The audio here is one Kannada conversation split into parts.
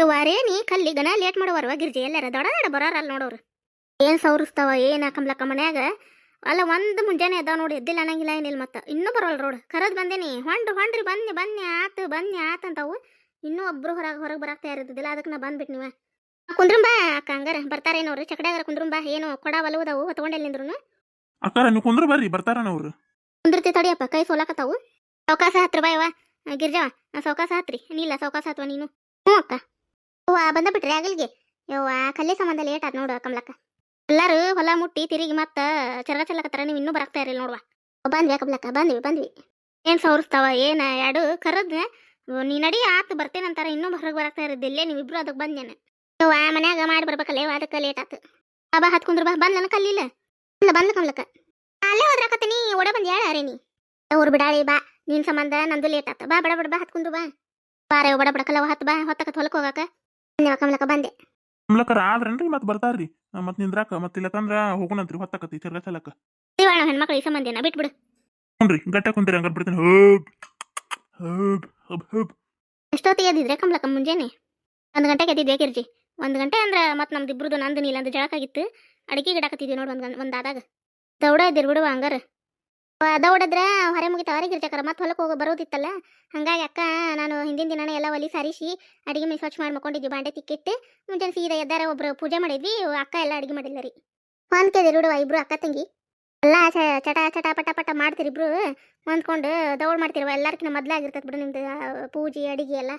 ಇವಾರೇನಿ ಕಲ್ಲಿ ಗನ ಲೇಟ್ ಮಾಡೋವರ್ವ ಗಿರ್ಜಿ ಎಲ್ಲಾರ ದೊಡ ದೊಡ ಬರೋರಲ್ಲ ನೋಡೋರು. ಏನು ಸೌರಿಸ್ತಾವ ಏನು ಹಾಕಂಬ್ಲಕ್ಕ ಮನ್ಯಾಗ? ಅಲ್ಲ ಒಂದು ಮುಂಜಾನೆ ಅದಾವ ನೋಡಿ ಎದ್ದಿಲ್ಲ ಅನ್ನಂಗಿಲ್ಲ ಏನಿಲ್ಲ ಮತ್ತೆ. ಇನ್ನೂ ಬರೋಲ್ಲ ರೋಡ್ ಕರದ್ ಬಂದೇನಿ ಹೊಂಡ್ರಿ ಹೊಂಡ್ರಿ ಬನ್ನಿ ಬನ್ನಿ ಆತು ಬನ್ನಿ ಆತ್ ಅಂತಾವು. ಇನ್ನೂ ಒಬ್ರು ಹೊರಗೆ ಹೊರಗೆ ಬರಾಕ್ ತಯಾರಿದ್ದಿಲ್ಲ ಅದಕ್ಕೆ ನಾ ಬಂದ್ಬಿಟ್ಟು ನೀವ. ಕುಂದ್ರಂಬಾ ಅಕ್ಕ ಹಂಗಾರ ಬರ್ತಾರೇನೋರು ಚಕಡ್ಯಾಗಾರ ಕುಂದ್ರಂಬಾ ಏನು ಕೊಡ ಒಲವುದಾವು ಹೊತ್ಕೊಂಡೆಲ್ಲ ನಿಂದ್ರು ಅಕ್ಕಾರ ನೀವು ಕುಂದ್ರ ಬರ್ರಿ ಬರ್ತಾರನ ಅವ್ರು. ಕುಂದಿರ್ತಿ ತಡಿಯಪ್ಪ ಕೈ ಸೋಲಾಕತ್ತಾವು. ಸೌಕಾಸ ಹತ್ರ ಬಾಯವ ಗಿರ್ಜವ ಸೌಕಾಸ ಹತ್ರಿ. ನೀಲ್ಲ ಸೌಕಾಸ ಹತ್ವ ನೀನು. ಹ್ಞೂ ಅಕ್ಕ. ಅವ್ವ ಬಂದ ಬಿಟ್ರಿ ಆಗಲ್ಗೆ ಯವ್ವ, ಕಲ್ಲಿ ಸಂಬಂಧ ಲೇಟ್ ಆತ್ ನೋಡು ಕಮಲಕ್ಕ ಎಲ್ಲಾರು ಹೊಲ ಮುಟ್ಟಿ, ತಿರುಗಿ ಮತ್ತ ಚರ ಚಲಕತ್ತಾರ ನೀವು ಇನ್ನೂ ಬರಕ್ತಾ ಇರಲಿಲ್ಲ ನೋಡುವ. ಬಂದ್ವಿ ಕಮಲಕ್ಕ ಬಂದ್ವಿ ಬಂದ್ವಿ. ಏನ್ ಸೌರಿಸ್ತಾವ, ಏನ ಎರಡು ಕರದ್ ನೀ ನಡಿ, ಆತು ಬರ್ತೇನಂತಾರ ಇನ್ನೂ ಹೊರಗೆ ಬರಾಕ್ತಾ ಇರದಿಲ್ಲೇ ನೀವಿಬ್ರು ಅದಕ್ಕೆ ಬಂದೇನೆ ಯವ್ವ, ಮನ್ಯಾಗ ಮಾಡಿ ಬರ್ಬೇಕಲ್ಲ, ಯವ್ವ, ಅದಕ್ಕೆ ಲೇಟ್ ಆತು. ಬಾ ಬಾ ಹತ್ ಕುಂದ್ರ ಬಾ ಬಂದ್ಲನ ಕಲ್ಲಿಲ್ಲ ಇಲ್ಲ? ಬಂದ್ಲ ಕಮಲಕ್ಕ ಅಲ್ಲೇ ಹೋದ್ರಾಕತ್ತೀನಿ ಒಡ ಬಂದ್ ಯಾರ ನೀ? ಅವ್ರು ಬಿಡಾಳಿ, ಬಾ, ನಿನ್ ಸಂಬಂಧ ನಂದು ಲೇಟ್ ಆತ. ಬಾ, ಬಡ ಬಡ, ಬಾ, ಹತ್ಕೊಂಡ್ರು, ಬಾ. ಬಾರೆ ಬಡ ಬಡ ಕಲವ ಹತ್ ಬಾ, ಹೊತ್ತಕತ್ ಹೊಲಕ್ ಹೋಗಾಕ. ನೀವು ಕಮಲಕ ಬಂದೆ. ಕಮಲಕ್ಕರ ಆದ್ರನ್ರಿ ಮತ್ತೆ ಬರ್ತಾರ್ರಿ. ಮತ್ತೆ ನಿಂದ್ರಾಕ ಮತ್ತೆ ಇಲ್ಲಕಂದ್ರ ಹೋಗೋಣಂತ್ರಿ ಹೊತ್ತಕತಿ ಚರ್ಗ ಚಲಕ ದಿವಾಳ ಹೆಣ್ಮಕ್ಳು ಈ ಸಂಬಂಧನ ಬಿಟ್ಬಿಡು. ಹ್ಞೂನ್ರಿ ಗಟ್ಟ ಕುಂತೀರಿ ಹಂಗಾರೆ ಬಿಡ್ತೀನಿ. ಹೂಬ್ ಹೂಬ್ ಹಬ್ ಹೂಬ್. ಎಷ್ಟೊತ್ತಿಗೆ ಎದ್ದಿದ್ರೆ ಕಮಲಕ್ಕ ಮುಂಜಾನೆ? ಒಂದು ಗಂಟೆಗೆ ಎದ್ದಿದ್ದೆ ಕಿರ್ಜಿ ಒಂದು ಗಂಟೆ ಅಂದ್ರೆ ಮತ್ತೆ ನಮ್ದು ಇಬ್ರದ್ದು ನಂದು ನೀಲಂದು ಜಳಕಾಗಿತ್ತು. ಅಡಿಗೆ ಗಿಡಾಕತ್ತಿದ್ವಿ ನೋಡಿ ಒಂದು ಒಂದಾದಾಗ ಆದಾಗ. ದೌಡ ಎದ್ದಿರ್ ಬಿಡುವ ಹಂಗಾರ. ದೌಡದ್ರ ಹೊರೆ ಮುಗಿತ ಗಿರ್ಜಕರ ಮತ್ತೆ ಹೊಲಕ್ಕೆ ಹೋಗಿ ಬರೋದಿತ್ತಲ್ಲ? ಹಂಗಾಗಿ ಅಕ್ಕ ನಾನು ಹಿಂದಿನ ದಿನನೇ ಎಲ್ಲ ಒಲಿ ಸಾರಿಸಿ, ಅಡಿಗೆ ಮೇಲೆ ಸ್ವಚ್ಛ ಮಾಡಿ ಮಕ್ಕೊಂಡಿದ್ವಿ ಬಾಂಡೆ ತಿಕ್ಕಿಟ್ಟು ಮುಂಚೆ ಸೀದಾ ಎದ್ದಾರ ಒಬ್ರು ಪೂಜೆ ಮಾಡಿದ್ವಿ, ಅಕ್ಕ ಎಲ್ಲ ಅಡಿಗೆ ಮಾಡಿಲ್ಲ ರೀ. ಹೊಂದ್ಕೆದಿ ಇಬ್ರು ಅಕ್ಕ ತಂಗಿ. ಎಲ್ಲ ಚಟ ಚಟ ಪಟ ಪಟ ಮಾಡ್ತೀರಿ ಇಬ್ರು, ಹೊಂದ್ಕೊಂಡು ದೌಡ್ ಮಾಡ್ತಿರುವ ಎಲ್ಲಾರ್ಕಿನ ಮೊದ್ಲಾಗಿರ್ತೈತೆ ಬಿಡು ನಿಮ್ದು ಪೂಜೆ, ಅಡಿಗೆ ಎಲ್ಲ.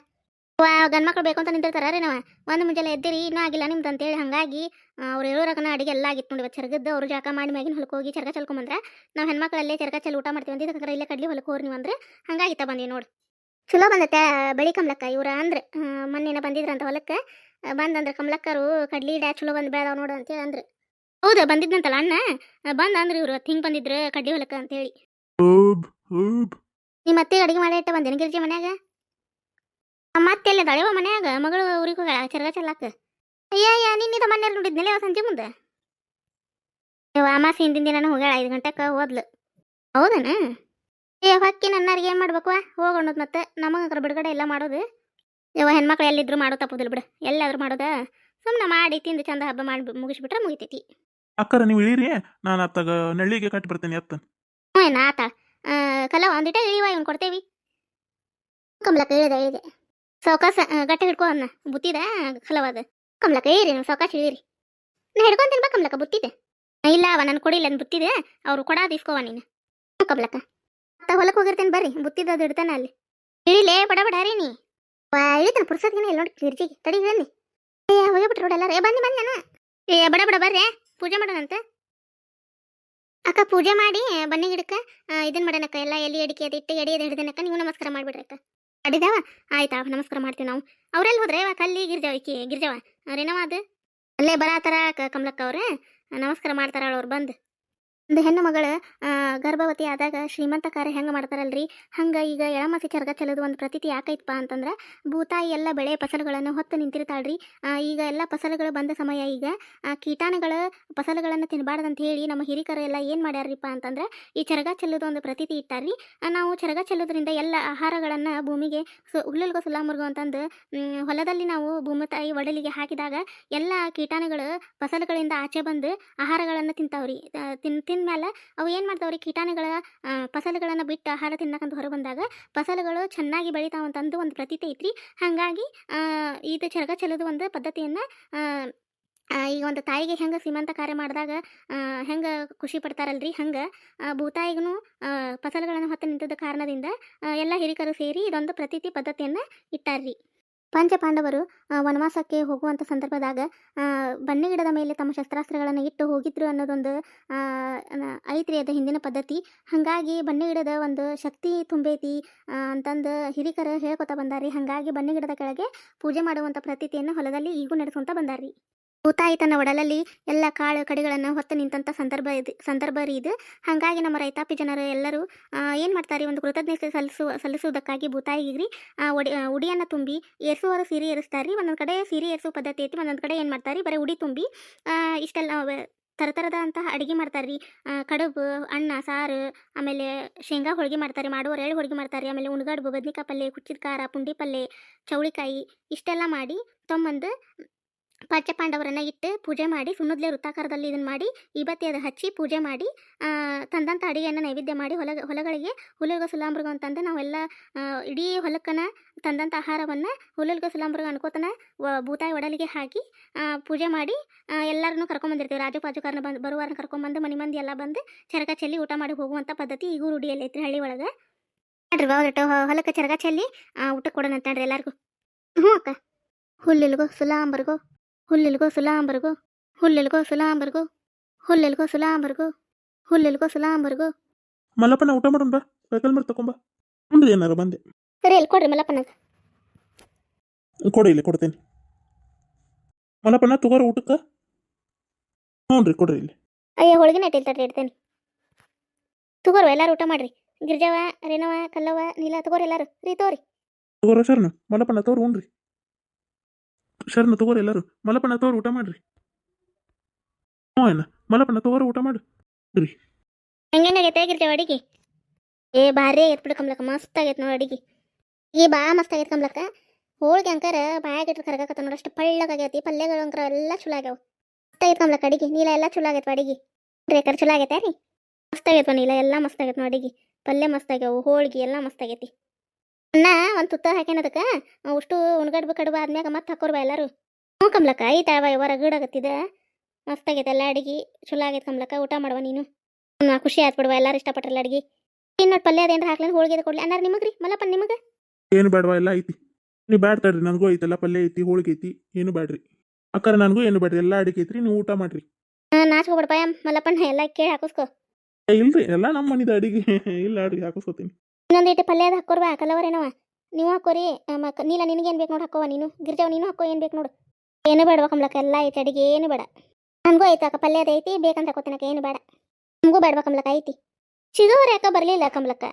ಗಂಡ್ಮಕ್ಳು ಬೇಕು ಅಂತ ನಿಂತಿರ್ತಾರ ರೀ ನಾವು. ಒಂದು ಮುಂಜಾನೆ ಎದ್ದಿರಿ ಇನ್ನೂ ಆಗಿಲ್ಲ ನಿಮ್ದು ಅಂತೇಳಿ. ಹಂಗಾಗಿ ಅವ್ರು ಹೇಳೋರಕನ ಅಡಿಗೆ ಎಲ್ಲ ಆಗಿತ್ತು ನೋಡಿ ಚರ್ಗದ್ದು. ಅವ್ರು ಜಾಕ ಮಾಡಿ ಮ್ಯಾಗಿನ ಹೊಲಕ್ಕೆ ಹೋಗಿ ಚರ್ಗ ಚಲ್ಕೊಂಬಂದ್ರೆ ನಾವು ಹೆಣ್ಮಕ್ಳಲ್ಲೇ ಚರ್ಗ ಚೆಲ್ಲಿ ಊಟ ಮಾಡ್ತೀವಿ ಅಂದಿದ್ದಕ್ಕೆ ಇಲ್ಲೇ ಕಡ್ಲಿ ಹೊಲಕ್ಕೆ ಹೋರಿ ನೀವು ಅಂದ್ರೆ. ಹಂಗಾಗಿತ್ತ ಬಂದಿ ನೋಡಿ. ಚಲೋ ಬಂದತ್ತೆ ಬೆಳಿ ಕಮ್ಲಕ್ಕ ಇವ್ರ ಅಂದ್ರೆ. ಮೊನ್ನೆ ಮೊನ್ನೆನ ಬಂದಿದ್ರಂತ ಹೊಲಕ್ಕೆ. ಬಂದಂದ್ರೆ ಕಮ್ಲಕ್ಕರು ಕಡ್ಲಿ ಡ್ಯಾ ಚಲೋ ಬಂದು ಬೇದಾವ ನೋಡು ಅಂತೇಳಿ ಅಂದ್ರೆ. ಹೌದಾ ಬಂದಿದ್ನಂತಲ್ಲ ಅಣ್ಣ. ಬಂದ ಅಂದ್ರೆ ಇವ್ರು ಹಿಂಗೆ ಬಂದಿದ್ರು ಕಡ್ಲಿ ಹೊಲಕ್ಕ ಅಂತೇಳಿ. ಹೇಳಿ ನಿಮ್ಮ ಅತ್ತೆ ಅಡಿಗೆ ಮಾಡಿ ಇಟ್ಟ ಬಂದೇನು ಗಿರ್ಜಿ ಮನ್ಯಾಗ? ಮತ್ತೆ ಎಲ್ಲ ದಳೆವ ಮನ್ಯಾಗ ಮಗಳು ಊರಿಗೆ ಹೋಗ ಚರ್ಗ ಚೆಲ್ಲಾಕ? ಅಯ್ಯ ನಿನ್ನಿದ ಮನೆಯಲ್ಲಿ ನೋಡಿದ್ನಲ್ಲ ಯಾವ ಸಂಜೆ ಮುಂದೆ? ಅಯ್ಯೋ ಅಮಾಸಿ ಹಿಂದಿನ ದಿನ ಹೋಗ್ಯಾಳ ಐದು ಗಂಟೆಗೆ ಓದ್ಲು. ಹೌದನ? ಏ ಹೊಕ್ಕಿ ನನ್ನರಿಗೆ ಏನು ಮಾಡ್ಬೇಕು ಹೋಗೋಣದ್ ಮತ್ತೆ ನಮಗೆ ಬಿಡುಗಡೆ ಎಲ್ಲ ಮಾಡೋದು. ಇವ ಹೆಣ್ಮಕ್ಳು ಎಲ್ಲಿದ್ರು ಮಾಡೋ ತಪ್ಪುದಿಲ್ಲ ಬಿಡು. ಎಲ್ಲಾದ್ರೂ ಮಾಡೋದ? ಸುಮ್ಮನೆ ಮಾಡಿ ತಿಂದು ಚಂದ ಹಬ್ಬ ಮಾಡಿ ಮುಗಿಸ್ಬಿಟ್ರೆ ಮುಗಿತೈತಿ. ಅಕ್ಕರ ನೀವು ಇಳಿರಿ. ನಾನು ಅತ್ತಾಗ ನಳ್ಳಿಗೆ ಕಟ್ಟಿ ಬರ್ತೇನೆ ಅತ್ತ ಹ್ಞೂ ಆತ ಕಲವ ಒಂದಿಟ ಇಳಿವ ಇವ್ನು ಕೊಡ್ತೇವಿ. ಕಮಲಕ್ಕ ಇಳಿದೆ ಇಳಿದೆ. ಸೌಕಾಸ ಗಟ್ಟಿ ಹಿಡ್ಕೊ ಅನ್ನ ಬುತ್ತಿದ ಹಲವಾದ. ಕಮಲಕ್ಕ, ಏರಿ ನೀವು ಸೌಕಾಶ ಇಳಿರಿ ನಾ ಹಿಡ್ಕೊಂತೀನಿ ಬಾ ಕಮಲಕ್ಕ, ಬುತ್ತಿದೆ. ಇಲ್ಲ ಅವ, ನಾನು ಕೊಡಿಲ್ಲ ಅಂತ ಬುತ್ತಿದೆ. ಅವ್ರು ಕೊಡ ಇಸ್ಕೋವ ನೀನು. ಕಮಲಕ ಅತ್ತ ಹೊಲಕ್ಕೆ ಹೋಗಿರ್ತೇನೆ ಬರ್ರಿ, ಬುತ್ತಿದ ಅದು ಇಡ್ತಾನೆ ಅಲ್ಲಿ. ಇಳಿಲೇ, ಬಡ ಬಡ ರೀ ನೀ. ಇಳಿತಾನೆ ಪುರ್ಸತ್ಗಿನ ಇಲ್ಲಿ ನೋಡಿ ಗಿರ್ಜಿಗೆ ತಡಿ ಹೇಳಿ ಏ, ಹೋಗಿಬಿಟ್ರು ರೋಡ್ ಎಲ್ಲಾರ. ಏ, ಬನ್ನಿ ಬನ್ನಿ ನಾನು ಏ, ಬಡ ಬಡ, ಬರ್ರಿ ಪೂಜೆ ಮಾಡೋಣಂತೆ. ಅಕ್ಕ, ಪೂಜೆ ಮಾಡಿ ಬನ್ನಿ ಗಿಡಕ್ಕೆ. ಇದನ್ನ ಮಾಡೋಣಕ್ಕ. ಎಲ್ಲ ಎಲ್ಲಿ ಅಡಿಕೆ ಅದು ಇಟ್ಟು ಎಡೆ ಹಿಡಿದನಕ್ಕ. ನೀವು ನಮಸ್ಕಾರ ಮಾಡಿಬಿಡ್ರಿ ಅಕ್ಕ. ಅಡಿದಾವ? ಆಯ್ತಾ ನಮಸ್ಕಾರ ಮಾಡ್ತೀವಿ ನಾವು. ಅವ್ರೆಲ್ಲಿ ಹೋದ್ರೆ? ಕಲ್ಲಿ ಗಿರ್ಜಾವ ಇಕ್ಕಿ ಗಿರ್ಜಾವ. ಅವ್ರೇನವ ಅದು? ಅಲ್ಲೇ ಬರಾತಾರ ಕಮಲಕ್ಕ ಅವ್ರೆ. ನಮಸ್ಕಾರ ಮಾಡ್ತಾರ ಅವ್ರು ಬಂದು. ಒಂದು ಹೆಣ್ಣು ಮಗಳು ಗರ್ಭವತಿ ಆದಾಗ ಶ್ರೀಮಂತ ಕಾರ್ಯ ಹೆಂಗೆ ಮಾಡ್ತಾರಲ್ರಿ? ಹಂಗೆ ಈಗ ಎಳಮಸಿ ಚರ್ಗ ಚೆಲ್ಲೋದು ಒಂದು ಪ್ರತೀತಿ ಯಾಕೈತಪ್ಪ ಅಂತಂದ್ರೆ ಭೂತಾಯಿ ಎಲ್ಲ ಬೆಳೆ ಫಸಲುಗಳನ್ನು ಹೊತ್ತು ನಿಂತಿರ್ತಾಳ್ರಿ. ಈಗ ಎಲ್ಲ ಫಸಲುಗಳು ಬಂದ ಸಮಯ ಈಗ ಕೀಟಾಣುಗಳು ಫಸಲುಗಳನ್ನು ತಿನ್ನಬಾರ್ದಂತ ಹೇಳಿ ನಮ್ಮ ಹಿರಿಕರು ಎಲ್ಲ ಏನು ಮಾಡ್ಯಾರ್ರಿಪ್ಪ ಅಂತಂದ್ರೆ ಈ ಚರಗ ಚೆಲ್ಲೋದು ಒಂದು ಪ್ರತೀತಿ ಇಟ್ಟಾರ್ರಿ. ನಾವು ಚರಗ ಚೆಲ್ಲೋದ್ರಿಂದ ಎಲ್ಲ ಆಹಾರಗಳನ್ನು ಭೂಮಿಗೆ ಸು ಹುಲ್ಲುಲ್ಗೋ ಸುಲ್ಲಾಮುರ್ಗೋ ಅಂತಂದು ಹೊಲದಲ್ಲಿ ನಾವು ಭೂಮಿ ತಾಯಿ ಒಡಲಿಗೆ ಹಾಕಿದಾಗ ಎಲ್ಲ ಕೀಟಾಣುಗಳು ಫಸಲುಗಳಿಂದ ಆಚೆ ಬಂದು ಆಹಾರಗಳನ್ನು ತಿಂತಾವ್ರಿ. ಆ, ತಿನ್ ತಿಂದ್ಮೇಲೆ ಅವು ಏನು ಮಾಡ್ತಾವ್ರಿ ಕೀಟಾಣುಗಳ ಫಸಲುಗಳನ್ನು ಬಿಟ್ಟು ಆಹಾರ ತಿನ್ನಕಂತ ಹೊರ ಬಂದಾಗ ಫಸಲುಗಳು ಚೆನ್ನಾಗಿ ಬೆಳಿತಾವಂತಂದು ಒಂದು ಪ್ರತೀತಿ ಐತ್ರಿ. ಹಾಗಾಗಿ ಇದು ಚರಗ ಚೆಲ್ಲೋದು ಒಂದು ಪದ್ಧತಿಯನ್ನು ಈಗ ಒಂದು ತಾಯಿಗೆ ಹೆಂಗೆ ಸೀಮಂತ ಕಾರ್ಯ ಮಾಡಿದಾಗ ಹೆಂಗೆ ಖುಷಿ ಪಡ್ತಾರಲ್ರಿ? ಹಂಗೆ ಭೂತಾಯಿಗೂ ಫಸಲುಗಳನ್ನು ಹೊತ್ತು ನಿಂತಿದ್ದ ಕಾರಣದಿಂದ ಎಲ್ಲ ಹಿರಿಕರು ಸೇರಿ ಇದೊಂದು ಪ್ರತೀತಿ ಪದ್ಧತಿಯನ್ನು ಇಟ್ಟಾರ್ರಿ. ಪಂಚ ಪಾಂಡವರು ವನವಾಸಕ್ಕೆ ಹೋಗುವಂಥ ಸಂದರ್ಭದಾಗ ಬನ್ನಿ ಗಿಡದ ಮೇಲೆ ತಮ್ಮ ಶಸ್ತ್ರಾಸ್ತ್ರಗಳನ್ನು ಇಟ್ಟು ಹೋಗಿದ್ರು ಅನ್ನೋದೊಂದು ಐತ್ರಿ ಅದು ಹಿಂದಿನ ಪದ್ಧತಿ. ಹಾಗಾಗಿ ಬನ್ನಿ ಗಿಡದ ಒಂದು ಶಕ್ತಿ ತುಂಬೈತಿ ಅಂತಂದು ಹಿರಿಕರು ಹೇಳ್ಕೊತಾ ಬಂದಾರಿ ಹಾಗಾಗಿ ಬನ್ನಿ ಗಿಡದ ಕೆಳಗೆ ಪೂಜೆ ಮಾಡುವಂಥ ಪ್ರತೀತಿಯನ್ನು ಹೊಲದಲ್ಲಿ ಈಗೂ ನಡೆಸುವಂತ ಬಂದಾರ್ರಿ. ಭೂತಾಯಿ ತನ್ನ ಒಡಲಲ್ಲಿ ಎಲ್ಲ ಕಾಳು ಕಡಿಗಳನ್ನು ಹೊತ್ತು ನಿಂತಂಥ ಸಂದರ್ಭ ಇದು ಸಂದರ್ಭ ರೀ ಇದು. ಹಾಗಾಗಿ ನಮ್ಮ ರೈತಾಪಿ ಜನರು ಎಲ್ಲರೂ ಏನು ಮಾಡ್ತಾರೆ ಒಂದು ಕೃತಜ್ಞತೆ ಸಲ್ಲಿಸುವ ಸಲ್ಲಿಸುವುದಕ್ಕಾಗಿ ಭೂತಾಯಿಗೆ ಆ, ಒಡಿ ಉಡಿಯನ್ನು ತುಂಬಿ ಏರ್ಸುವವರು ಸೀರೆ ಏರಿಸ್ತಾರೆ. ಒಂದೊಂದು ಕಡೆ ಸೀರೆ ಎರಿಸುವ ಪದ್ಧತಿ ಐತಿ ಒಂದೊಂದು ಕಡೆ ಏನು ಮಾಡ್ತಾರೆ ಬರೀ ಉಡಿ ತುಂಬಿ ಇಷ್ಟೆಲ್ಲ ಥರ ಥರದ ಅಂತಹ ಅಡುಗೆ ಮಾಡ್ತಾರೆ ರೀ. ಕಡುಬು ಅನ್ನ ಸಾರು ಆಮೇಲೆ ಶೇಂಗಾ ಹೋಳಿಗೆ ಮಾಡ್ತಾರೆ ಮಾಡುವವರು ಎಳ್ಳು ಹೋಳಿಗೆ ಮಾಡ್ತಾರೆ ಆಮೇಲೆ ಉಣ್ಗಡ್ಬು ಬದ್ನಿಕಾಯಿ ಪಲ್ಯ ಕುಚ್ಚಿದ ಖಾರ ಪುಂಡಿ ಪಲ್ಯ ಚೌಳಿಕಾಯಿ ಇಷ್ಟೆಲ್ಲ ಮಾಡಿ ತೊಂಬಂದು ಪಾಂಡವರನ್ನ ಇಟ್ಟು ಪೂಜೆ ಮಾಡಿ ಸುಣ್ಣದ್ಲೆ ವೃತ್ತಾಕಾರದಲ್ಲಿ ಇದನ್ನು ಮಾಡಿ ಇಬತ್ತಿ ಅದು ಹಚ್ಚಿ ಪೂಜೆ ಮಾಡಿ ತಂದಂಥ ಅಡುಗೆಯನ್ನು ನೈವೇದ್ಯ ಮಾಡಿ ಹೊಲ, ಹೊಲಗಳಿಗೆ ಹುಲ್ಲುಲ್ಗ ಸುಲಾಂಬ್ರಗ ಅಂತಂದು ನಾವೆಲ್ಲ ಇಡೀ ಹೊಲಕ್ಕನ ತಂದಂಥ ಆಹಾರವನ್ನು ಹುಲುಲ್ಗ ಸುಲಾಂಬ್ರಗ ಅನ್ಕೋತನ ಭೂತಾಯಿ ಒಡಲಿಗೆ ಹಾಕಿ ಪೂಜೆ ಮಾಡಿ ಎಲ್ಲರನ್ನೂ ಕರ್ಕೊಂಬಂದಿರ್ತೀವಿ ರಾಜು ಪಾಜುಕಾರನ ಬಂದು ಬರುವಾರನ್ನ ಕರ್ಕೊಂಬಂದು ಮನೆ ಮಂದಿ ಎಲ್ಲ ಬಂದು ಚರಕ ಚೆಲ್ಲಿ ಊಟ ಮಾಡಿ ಹೋಗುವಂಥ ಪದ್ಧತಿ ಈಗೂ ರೂಢಿಯಲ್ಲಿ ಐತ್ರಿ ಹಳ್ಳಿ ಒಳಗೆ. ನೋಡ್ರಿ ಹೊಲಕ್ಕೆ ಚರಗ ಚೆಲ್ಲಿ ಊಟ ಕೊಡೋಣ ಅಂತ ನೋಡ್ರಿ ಎಲ್ಲರಿಗೂ. ಹ್ಞೂ ಅಕ್ಕ. ಹುಲ್ಲುಲ್ಗೋ, ಸುಲಾಂಬರ್ಗೋ. ಹುಲ್ಲಿಲ್ಗೋ ಸುಲಾಂಬರ್ಗೋ ಹುಲ್ಲೆಲ್ಗೋ ಸುಲಾಂಬರ್ಗೋ ಹುಲ್ಲೆಲ್ಗೋ ಸುಲಾಂಬರ್ಗೋ ಹುಲ್ಲೆಲ್ಗೋ ಸುಲಾಂಬರ್ಗೋ. ಮಲ್ಲಪ್ಪನ ಊಟ ಮಾಡೋಣ ಬಾ ಸೈಕಲ್ ಮಾಡಿ ತಕೊಂಬ ಮುಂದೆ ಏನಾರು ಬಂದೆ. ಸರಿ ಎಲ್ಲಿ ಕೊಡ್ರಿ ಮಲ್ಲಪ್ಪನಾಗ ಕೊಡಿ ಇಲ್ಲಿ ಕೊಡ್ತೇನೆ. ಮಲ್ಲಪ್ಪನ ತಗೋರ ಊಟಕ್ಕೆ? ಹ್ಞೂ ರೀ ಕೊಡ್ರಿ ಇಲ್ಲಿ. ಅಯ್ಯೋ ಹೋಳಿಗೆ ಇಟ್ಟಿಲ್ ತಡ್ರಿ ಇಡ್ತೇನೆ. ತಗೋರು ಎಲ್ಲರೂ ಊಟ ಮಾಡ್ರಿ. ಗಿರ್ಜವ ರೇನವ ಕಲ್ಲವ ನೀಲ ತಗೋರಿ ಎಲ್ಲರೂ. ರೀ ತಗೋರಿ ತಗೋರ ಸರ್ ಮಲ್ಲಪ್ಪನ ಹ್ಞೂ ಉಣ್ರಿ ಶರ್ಣ ತಗೋರಿ ಎಲ್ಲರೂ. ಮಲ್ಲಪ್ಪನ ತೋರು ಊಟ ಮಾಡ್ರಿ. ಏನ ಮಲ್ಲಪ್ಪನ ತಗೋರ ಊಟ ಮಾಡು. ಹೆಂಗೇನಾಗೈತೆ ಅಡಿಗೆ? ಏ ಬಾರಿ ಆಗೈತೆ ಬಿಡು ಕಮ್ಲಕ್ಕ. ಮಸ್ತ್ ಆಗೈತೆ ನೋಡಿ ಅಡಿಗೆ. ಈ ಬಾ ಮಸ್ತ್ ಆಗೈತೆ ಕಮ್ಲಕ್ಕ. ಹೋಳಿಗೆ ಅಂಕರ ಬಾಯಾಗ ಇಟ್ಟು ಕರಗಾಕತ್ತ ನೋಡಿ. ಅಷ್ಟು ಪಳ್ಳಗಾಗೈತಿ ಪಲ್ಯಗಳು ಅಂಕರ ಎಲ್ಲ ಚಲೋ ಆಗ್ಯಾವ. ಮಸ್ತ್ ಆಗೈತೆ ಕಮ್ಲಕ್ಕ ಅಡಿಗೆ. ನೀಲ ಎಲ್ಲ ಚಲೋ ಆಗೈತೆ ಅಡಿಗೆ. ರೇಕರ್ ಚಲೋ ಆಗೈತೆ ರೀ ಮಸ್ತ್ ಆಗೈತೆ ನೀಲ ಎಲ್ಲ ಮಸ್ತ್ ಆಗೈತೆ ನೋಡಿ ಪಲ್ಯ ಮಸ್ತ್ ಆಗ್ಯಾವ. ಹೋಳಿಗೆ ಎಲ್ಲ ಮಸ್ತ್ ಆಗೈತಿ. ಅನ್ನ ಒಂದು ತುತ್ತ ಹಾಕ್ಯಾನದಕ್ಕೆ ಅಷ್ಟು ಉಣ್ಗಡ್ಬು ಕಡುಬು ಆದ್ಮ್ಯಾಗ ಮತ್ತೆ ಹಾಕೋರ್ಬ ಎಲ್ಲಾರು ಎಲ್ಲರೂ. ಹ್ಞೂ ಕಮ್ಲಕ್ಕ ಈ ಇವರ ಗೀಡಾಗತ್ತಿದ. ಮಸ್ತ್ ಆಗೈತೆ ಎಲ್ಲ ಅಡಿಗೆ ಚಲೋ ಆಗೈತೆ ಕಮ್ಲಕ್ಕ ಊಟ ಮಾಡುವ ನೀನು. ಖುಷಿ ಆಯ್ತು ಬಿಡುವ ಎಲ್ಲರೂ ಇಷ್ಟಪಟ್ರಲ್ಲ ಅಡಿಗೆ. ನೋಡಿ ಪಲ್ಯ ಅದೇನ್ರ ಹಾಕ್ಲೇನು ಹೋಳಿಗೆ ಕೊಡ್ಲಿ. ಅನ್ನಾರ ನಿಮಗ್ರಿ ಮಲ್ಲಪ್ಪ ನಿಮಗೆ? ಏನು ಬೇಡವಾ ಎಲ್ಲ ಐತಿ. ನೀವು ಬ್ಯಾಡ ತಡ್ರಿ ನನಗೂ ಐತಲ್ಲ ಪಲ್ಯ ಐತಿ ಹೋಳಿಗೆ ಐತಿ ಏನು ಬ್ಯಾಡ್ರಿ. ಅಕ್ಕಾರ ನನಗೂ ಏನು ಬೇಡ್ರಿ ಎಲ್ಲ ಅಡಿಗೆ ಐತ್ರಿ ನೀವು ಊಟ ಮಾಡ್ರಿ. ನಾಚ್ಕೊಬಿಡಪ್ಪ ಮಲ್ಲಪ್ಪಣ್ಣ ಎಲ್ಲ ಕೇಳಿ ಹಾಕಿಸ್ಕೋ. ಇಲ್ರಿ ಎಲ್ಲ ನಮ್ಮ ಮನಿದ ಅಡಿಗೆ. ಇಲ್ಲ ಅಡಿಗೆ ಹಾಕಿಸ್ಕೊತೀನಿ. ಇನ್ನೊಂದು ಇಟ್ಟು ಪಲ್ಯ ಅದು ಹಾಕೋರ್ಬಾ ಕಲವರೇನವ ನೀವು ಹಾಕೋರಿ ಆ, ಮಕ್ ನೀಲ ನಿನಗೇನು ಬೇಕು ನೋಡಿ ಹಾಕೋವ ನೀನು. ಗಿರ್ಜಾವ್ ನೀನು ಹಾಕೋ ಏನು ಬೇಕು ನೋಡು. ಏನು ಬೇಡವಾ ಕಮ್ಲಕ್ಕ ಎಲ್ಲ ಐತಿ ಅಡಿಗೆ ಏನು ಬೇಡ. ನನಗೂ ಐತೆ ಅಕ್ಕ ಪಲ್ಯ ಅದು ಐತಿ ಬೇಕಂತ ಹಾಕೋತೀನಕ್ಕ ಏನು ಬೇಡ. ನಮಗೂ ಬೇಡವಾ ಕಮ್ಲಕ್ಕ ಐತಿ. ಸಿಗೋರು ಯಾಕ ಬರಲಿಲ್ಲ ಕಮ್ಲಕ್ಕ?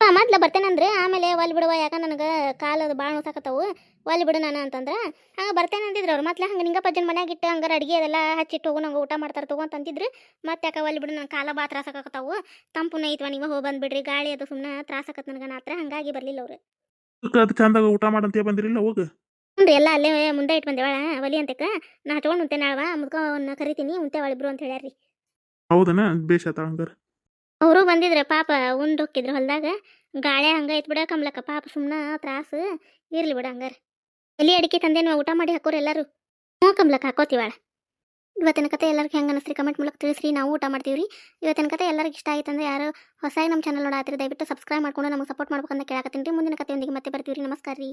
ಮೊದ್ಲು ಬರ್ತೇನಂದ್ರೆ ಆಮೇಲೆ ಒಲ್ ಬಿಡುವ ಯಾಕ ನನಗೆ ಕಾಲದ ಭಾಳ ನೋಸಾಕತ್ತವು. ಒಲ್ ಬಿಡು ನಾನು ಅಂತಂದ್ರೆ ಹಂಗೆ ಬರ್ತೇನೆ ಅಂತಿದ್ರು ಅವ್ರು. ಮತ್ತೆ ಹಂಗೆ ನಿಂಗ ಪಜ್ಜನ ಮನ್ಯಾಗ ಇಟ್ಟು ಹಂಗಾರೆ ಅಡುಗೆ ಅದೆಲ್ಲ ಹಚ್ಚಿಟ್ಟು ಹೋಗು ನಂಗೆ ಊಟ ಮಾಡ್ತಾರೆ ತಗೋ ಅಂತಂತಿದ್ರು ಮತ್ತೆ ಯಾಕೆ ಒಲ್ಲಿ ಬಿಡು ನನ್ನ ಕಾಲ ಬಾ ತ್ರಾಸಾಕತ್ತಾವು ತಂಪುನ ಐತ್ವ ನೀವು ಹೋಗಿ ಬಂದ್ಬಿಡ್ರಿ ಗಾಳಿ ಅದು ಸುಮ್ಮನೆ ತ್ರಾಸಕತ್ತೆ ನನಗೆ ನಾತ್ರ. ಹಂಗಾಗಿ ಬರಲಿಲ್ಲ ಅವ್ರು. ಅದು ಚಂದಾಗ ಊಟ ಮಾಡಂತ ಬಂದಿರಲಿಲ್ಲ ಹೋಗು? ಹ್ಞೂ ಎಲ್ಲ ಅಲ್ಲೇ ಮುಂದೆ ಇಟ್ಟು ಬಂದೇವಳ ಒಲಿ ಅಂತಕ ನಾ ತೊಗೊಂಡು ಉಂತೆ ಮುದ್ಕ ಮುದ್ಕವನ್ನ ಕರಿತೀನಿ ಉಂತೆ ಒಳಿಬ್ರು ಅಂತ ಹೇಳ್ಯಾರಿ ಹೌದನ? ಬೇಷ ಆತ ಅವರು ಬಂದಿದ್ರು ಪಾಪ ಉಂಡು ಹೊಲ್ದಾಗ. ಗಾಳಿ ಹಂಗೆ ಐತ್ ಬಿಡ ಕಮ್ಲಕ್ಕ ಪಾಪ ಸುಮ್ಮನೆ ತ್ರಾಸು ಇರ್ಲಿ ಬಿಡ ಹಂಗಾರ. ಎಲ್ಲಿ ಅಡಿಕೆ ತಂದೇನು ಊಟ ಮಾಡಿ ಹಾಕೋರು ಎಲ್ಲರೂ? ಹ್ಞೂ ಕಮ್ಲಕ್ಕ ಹಾಕೋತೀವಾಳ ಇವತ್ತಿನ ಕತೆ ಎಲ್ಲರಿಗೂ ಹೆಂಗೆ ಅನಿಸ್ರಿ ಕಮೆಂಟ್ ಮೂಲಕ ತಿಳಿಸ್ರಿ, ನಾವು ಊಟ ಮಾಡ್ತೀವ್ರಿ. ಇವತ್ತಿನ ಕತೆ ಎಲ್ಲರಿಗೂ ಇಷ್ಟ ಆಯ್ತು ಅಂದ್ರೆ ಯಾರು ಹೊಸ ನಮ್ಮ ಚಾನಲ್ ನೋಡಾತ್ರಿ ದಯವಿಟ್ಟು ಸಬ್ಸ್ಕ್ರೈಬ್ ಮಾಡ್ಕೊಂಡು ನಮಗೆ ಸಪೋರ್ಟ್ ಮಾಡ್ಬೇಕಂತ ಕೇಳಾಕತ್ತೀನಿ ರೀ. ಮುಂದಿನ ಕತೆಯೊಂದಿಗೆ ಮತ್ತೆ ಬರ್ತೀವಿ ರೀ ನಮಸ್ಕಾರ ರೀ